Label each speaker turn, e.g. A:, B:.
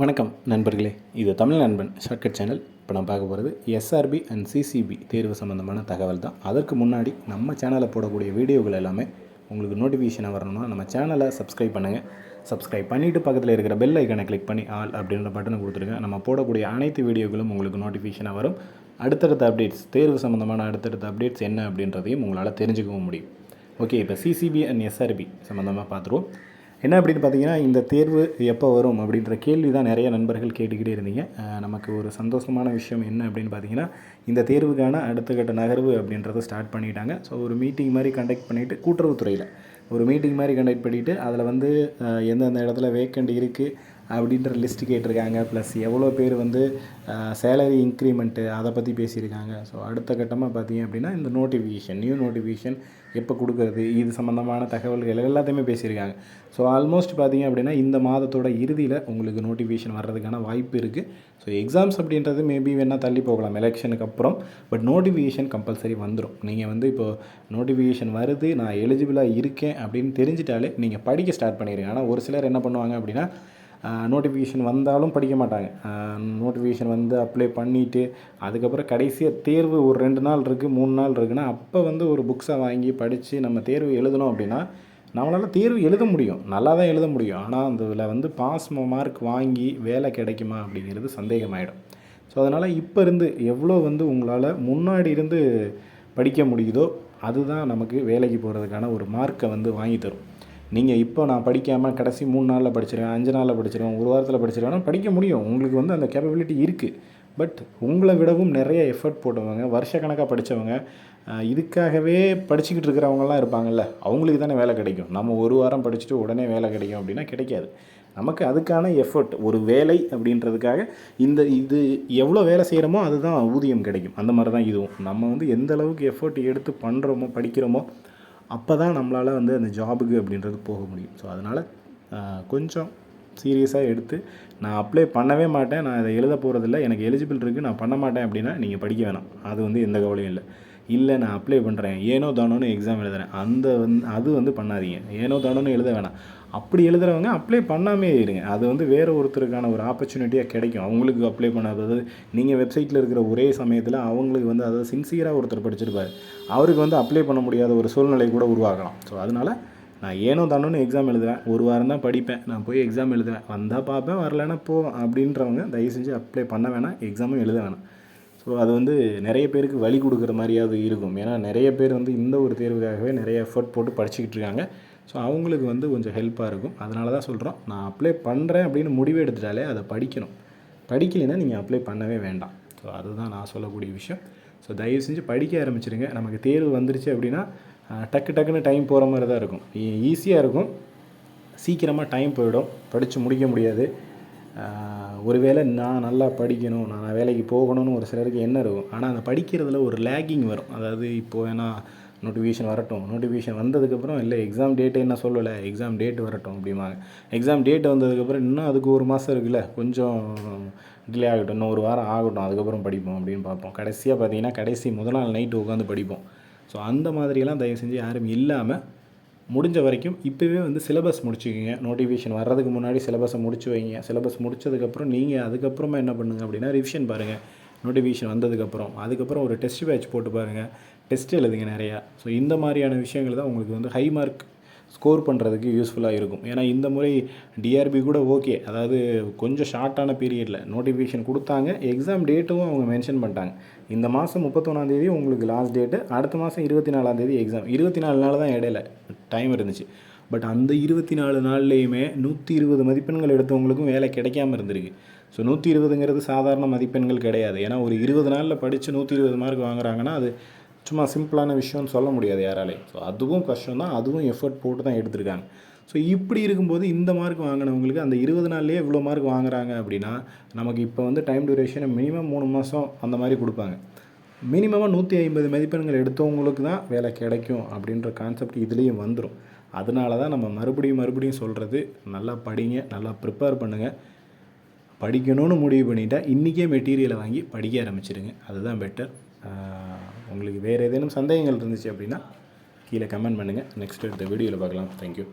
A: வணக்கம் நண்பர்களே. இது தமிழ் நண்பன் ஷார்ட்கட் சேனல் இப்போ நான் பார்க்க போகிறது எஸ்ஆர்பி அண்ட் சிசிபி தேர்வு சம்மந்தமான தகவல் தான். அதற்கு முன்னாடி நம்ம சேனலில் போடக்கூடிய வீடியோகள் எல்லாமே உங்களுக்கு நோட்டிஃபிகேஷனாக வரணும்னா நம்ம சேனலை சப்ஸ்கிரைப் பண்ணுங்கள் சப்ஸ்கிரைப் பண்ணிவிட்டு பக்கத்தில் இருக்கிற பெல் ஐக்கனை கிளிக் பண்ணி ஆல் அப்படின்ற பட்டனை கொடுத்துருங்க. நம்ம போடக்கூடிய அனைத்து வீடியோக்களும் உங்களுக்கு நோட்டிஃபிகேஷனாக வரும். அடுத்தடுத்த அப்டேட்ஸ் தேர்வு சம்மந்தமான அடுத்தடுத்த அப்டேட்ஸ் என்ன அப்படின்றதையும் உங்களால் தெரிஞ்சுக்கவும் முடியும். ஓகே இப்போ சிசிபி அண்ட் எஸ்ஆர்பி சம்மந்தமாக பார்த்துருவோம். என்ன அப்படின்னு பார்த்தீங்கன்னா இந்த தேர்வு எப்போ வரும் அப்படின்ற கேள்வி தான் நிறைய நண்பர்கள் கேட்டுக்கிட்டே இருந்தீங்க. நமக்கு ஒரு சந்தோஷமான விஷயம் என்ன அப்படின்னு பார்த்தீங்கன்னா இந்த தேர்வுக்கான அடுத்த கட்ட நகர்வு அப்படின்றத ஸ்டார்ட் பண்ணிட்டாங்க. ஸோ ஒரு மீட்டிங் மாதிரி கண்டக்ட் பண்ணிவிட்டு கூட்டுறவுத்துறையில் ஒரு மீட்டிங் மாதிரி கண்டக்ட் பண்ணிவிட்டு அதில் வந்து எந்தெந்த இடத்துல வேக்கண்ட் இருக்குது அப்படின்ற லிஸ்ட் கேட்டிருக்காங்க. ப்ளஸ் எவ்வளோ பேர் வந்து சேலரி இன்க்ரிமெண்ட்டு அதை பற்றி பேசியிருக்காங்க. ஸோ அடுத்த கட்டமாக பார்த்தீங்க அப்படின்னா இந்த நோட்டிஃபிகேஷன் நியூ நோட்டிஃபிகேஷன் எப்போ கொடுக்குறது இது சம்மந்தமான தகவல்கள் எல்லாத்தையுமே பேசியிருக்காங்க. ஸோ ஆல்மோஸ்ட் பார்த்தீங்க அப்படின்னா இந்த மாதத்தோட இறுதியில் உங்களுக்கு நோட்டிஃபிகேஷன் வர்றதுக்கான வாய்ப்பு இருக்குது ஸோ எக்ஸாம்ஸ் அப்படின்றது மேபி வேணால் தள்ளி போகலாம் எலெக்ஷனுக்கு அப்புறம். பட் நோட்டிஃபிகேஷன் கம்பல்சரி வந்துடும் நீங்கள் வந்து இப்போது நோட்டிஃபிகேஷன் வருது நான் எலிஜிபிளாக இருக்கேன் அப்படின்னு தெரிஞ்சிட்டாலே நீங்கள் படிக்க ஸ்டார்ட் பண்ணிடுங்க ஆனால் ஒரு சிலர் என்ன பண்ணுவாங்க அப்படின்னா நோட்டிஃபிகேஷன் வந்தாலும் படிக்க மாட்டாங்க. நோட்டிஃபிகேஷன் வந்து அப்ளை பண்ணிவிட்டு அதுக்கப்புறம் கடைசியாக தேர்வு ஒரு ரெண்டு நாள் இருக்குது மூணு நாள் இருக்குன்னா அப்போ வந்து ஒரு புக்ஸை வாங்கி படித்து நம்ம தேர்வு எழுதணும் அப்படின்னா நம்மளால் தேர்வு எழுத முடியும். நல்லா தான் எழுத முடியும். ஆனால் அந்த இதில் வந்து பாஸ் மார்க் வாங்கி வேலை கிடைக்குமா அப்படிங்கிறது சந்தேகமாயிடும். ஸோ அதனால் இப்போ இருந்து எவ்வளோ வந்து உங்களால் முன்னாடி இருந்து படிக்க முடியுதோ அதுதான் நமக்கு வேலைக்கு போகிறதுக்கான ஒரு மார்க்கை வந்து வாங்கி தரும். நீங்கள் இப்போ நான் படிக்காமல் கடைசி மூணு நாளில் படிச்சிருவேன் அஞ்சு நாளில் படிச்சிருவேன் ஒரு வாரத்தில் படிச்சிருவேன் படிக்க முடியும். உங்களுக்கு வந்து அந்த கேப்பபிலிட்டி இருக்குது பட் உங்களை விடவும் நிறைய எஃபர்ட் போட்டவங்க வருஷக்கணக்காக படித்தவங்க இதுக்காகவே படிச்சுக்கிட்டு இருக்கிறவங்கலாம் இருப்பாங்கல்ல அவங்களுக்கு தானே வேலை கிடைக்கும். நம்ம ஒரு வாரம் படிச்சுட்டு உடனே வேலை கிடைக்கும் அப்படின்னா கிடைக்காது. நமக்கு அதுக்கான எஃபர்ட் ஒரு வேலை அப்படின்றதுக்காக இந்த இது எவ்வளோ வேலை செய்கிறோமோ அதுதான் ஊதியம் கிடைக்கும். அந்த மாதிரி தான் இதுவும். நம்ம வந்து எந்த அளவுக்கு எஃபர்ட் எடுத்து பண்ணுறோமோ படிக்கிறோமோ அப்போ தான் நம்மளால் வந்து அந்த ஜாபுக்கு அப்படின்றது போக முடியும். ஸோ அதனால் கொஞ்சம் சீரியஸாக எடுத்து நான் அப்ளை பண்ணவே மாட்டேன். நான் இதை எழுத போகிறதில்ல எனக்கு எலிஜிபிள் இருக்குது நான் பண்ண மாட்டேன் அப்படின்னா நீங்கள் படிக்க வேணாம். அது வந்து எந்த கவலையும் இல்லை. இல்லை நான் அப்ளை பண்ணுறேன் ஏனோ தானோன்னு எக்ஸாம் எழுதுறேன். அந்த வந்து அது வந்து பண்ணாதீங்க. ஏனோ தானோன்னு எழுத வேணாம். அப்படி எழுதுறவங்க அப்ளை பண்ணாமே இருங்க. அது வந்து வேறு ஒருத்தருக்கான ஒரு ஆப்பர்ச்சுனிட்டியாக கிடைக்கும். அவங்களுக்கு அப்ளை பண்ணாதது நீங்கள் வெப்சைட்டில் இருக்கிற ஒரே சமயத்தில் அவங்களுக்கு வந்து அதாவது சின்சியராக ஒருத்தர் படிச்சிருப்பார். அவருக்கு வந்து அப்ளை பண்ண முடியாத ஒரு சூழ்நிலை கூட உருவாகலாம். ஸோ அதனால் நான் ஏனோ தானோன்னு எக்ஸாம் எழுதுவேன். ஒரு வாரம் தான் படிப்பேன். நான் போய் எக்ஸாம் எழுதுவேன். வந்தால் பார்ப்பேன் வரலைன்னா போவேன் அப்படின்றவங்க தயவு செஞ்சு அப்ளை பண்ண வேணாம். எக்ஸாமும் எழுத வேணாம். ஸோ அது வந்து நிறைய பேருக்கு வழி கொடுக்குற மாதிரியாவது இருக்கும். ஏன்னா நிறைய பேர் வந்து இந்த ஒரு தேர்வுக்காகவே நிறைய எஃபர்ட் போட்டு படிச்சுக்கிட்டு இருக்காங்க. ஸோ அவங்களுக்கு வந்து கொஞ்சம் ஹெல்ப்பாக இருக்கும். அதனால தான் சொல்கிறோம் நான் அப்ளை பண்ணுறேன் அப்படின்னு முடிவு எடுத்துட்டாலே அதை படிக்கணும். படிக்கலைன்னா நீங்கள் அப்ளை பண்ணவே வேண்டாம். ஸோ அதுதான் நான் சொல்லக்கூடிய விஷயம். ஸோ தயவு செஞ்சு படிக்க ஆரம்பிச்சிருங்க. நமக்கு தேர்வு வந்துருச்சு அப்படின்னா டக்கு டக்குன்னு டைம் போகிற மாதிரி தான் இருக்கும். ஈஸியாக இருக்கும். சீக்கிரமாக டைம் போயிடும். படித்து முடிக்க முடியாது. ஒருவேளை நான் நல்லா படிக்கணும் நான் வேலைக்கு போகணும்னு ஒரு சிலருக்கு என்ன இருக்கும். ஆனால் அந்த படிக்கிறதுல ஒரு லேகிங் வரும். அதாவது இப்போது ஏன்னா நோட்டிஃபிகேஷன் வரட்டும். நோட்டிஃபிகேஷன் வந்ததுக்கப்புறம் இல்லை எக்ஸாம் டேட்டே என்ன சொல்லலை எக்ஸாம் டேட் வரட்டும் அப்படிம்பாங்க. எக்ஸாம் டேட் வந்ததுக்கப்புறம் இன்னும் அதுக்கு ஒரு மாதம் இருக்குல்ல கொஞ்சம் டிலே ஆகட்டும். இன்னும் ஒரு வாரம் ஆகட்டும் அதுக்கப்புறம் படிப்போம் அப்படின்னு பார்ப்போம். கடைசியாக பார்த்தீங்கன்னா கடைசி முதல் நாள் நைட்டு உட்காந்து படிப்போம். ஸோ அந்த மாதிரியெல்லாம் தயவு செஞ்சு யாரும் இல்லாமல் முடிஞ்ச வரைக்கும் இப்போவே வந்து சிலபஸ் முடிச்சுக்கிங்க. நோட்டிஃபிகேஷன் வர்றதுக்கு முன்னாடி சிலபஸை முடிச்சு வைங்க. சிலபஸ் முடிச்சதுக்கப்புறம் நீங்கள் அதுக்கப்புறமா என்ன பண்ணுங்க அப்படின்னா ரிவிஷன் பாருங்கள் நோட்டிஃபிகேஷன் வந்ததுக்கப்புறம் அதுக்கப்புறம் ஒரு டெஸ்ட் பேட்ச் போட்டு பாருங்கள் டெஸ்ட் எழுதுங்க நிறையா. ஸோ இந்த மாதிரியான விஷயங்கள் தான் உங்களுக்கு வந்து ஹை மார்க் ஸ்கோர் பண்ணுறதுக்கு யூஸ்ஃபுல்லாக இருக்கும். ஏன்னா இந்த முறை டிஆர்பி கூட ஓகே அதாவது கொஞ்சம் ஷார்ட்டான பீரியடில் நோட்டிஃபிகேஷன் கொடுத்தாங்க. எக்ஸாம் டேட்டும் அவங்க மென்ஷன் பண்ணிட்டாங்க. இந்த மாதம் முப்பத்தொன்னாந்தேதி உங்களுக்கு லாஸ்ட் டேட்டு அடுத்த மாதம் இருபத்தி நாலாந்தேதி எக்ஸாம் இருபத்தி நாலு நாள் தான் இடையில டைம் இருந்துச்சு. பட் அந்த இருபத்தி நாலு நாள்லேயுமே நூற்றி இருபது மதிப்பெண்கள் எடுத்தவங்களுக்கும் வேலை கிடைக்காம இருந்திருக்கு. ஸோ நூற்றி இருபதுங்கிறது சாதாரண மதிப்பெண்கள் கிடையாது. ஏன்னா ஒரு இருபது நாளில் படித்து நூற்றி இருபது மார்க் வாங்குறாங்கன்னா அது சும்மா சிம்பிளான விஷயம்னு சொல்ல முடியாது யாராலையும் ஸோ அதுவும் கஷ்டம் தான் அதுவும் எஃபர்ட் போட்டு தான் எடுத்திருக்காங்க. ஸோ இப்படி இருக்கும்போது இந்த மார்க் வாங்கினவங்களுக்கு அந்த இருபது நாள்லேயே இவ்வளோ மார்க் வாங்குறாங்க அப்படின்னா நமக்கு இப்போ வந்து டைம் டியூரேஷனை மினிமம் மூணு மாதம் அந்த மாதிரி கொடுப்பாங்க. மினிமமாக நூற்றி ஐம்பது மதிப்பெண்கள் எடுத்தவங்களுக்கு தான் வேலை கிடைக்கும் அப்படின்ற கான்செப்ட் இதுலேயும் வந்துடும் அதனால தான் நம்ம மறுபடியும் மறுபடியும் சொல்கிறது நல்லா படிங்க நல்லா ப்ரிப்பேர் பண்ணுங்கள் படிக்கணும்னு முடிவு பண்ணிட்டால் இன்றைக்கே மெட்டீரியலை வாங்கி படிக்க ஆரம்பிச்சிடுங்க அதுதான் பெட்டர் உங்களுக்கு வேறு ஏதேனும் சந்தேகங்கள் இருந்துச்சு அப்படின்னா கீழே கமெண்ட் பண்ணுங்கள் நெக்ஸ்ட் எடுத்த வீடியோவில் பார்க்கலாம். தேங்க்யூ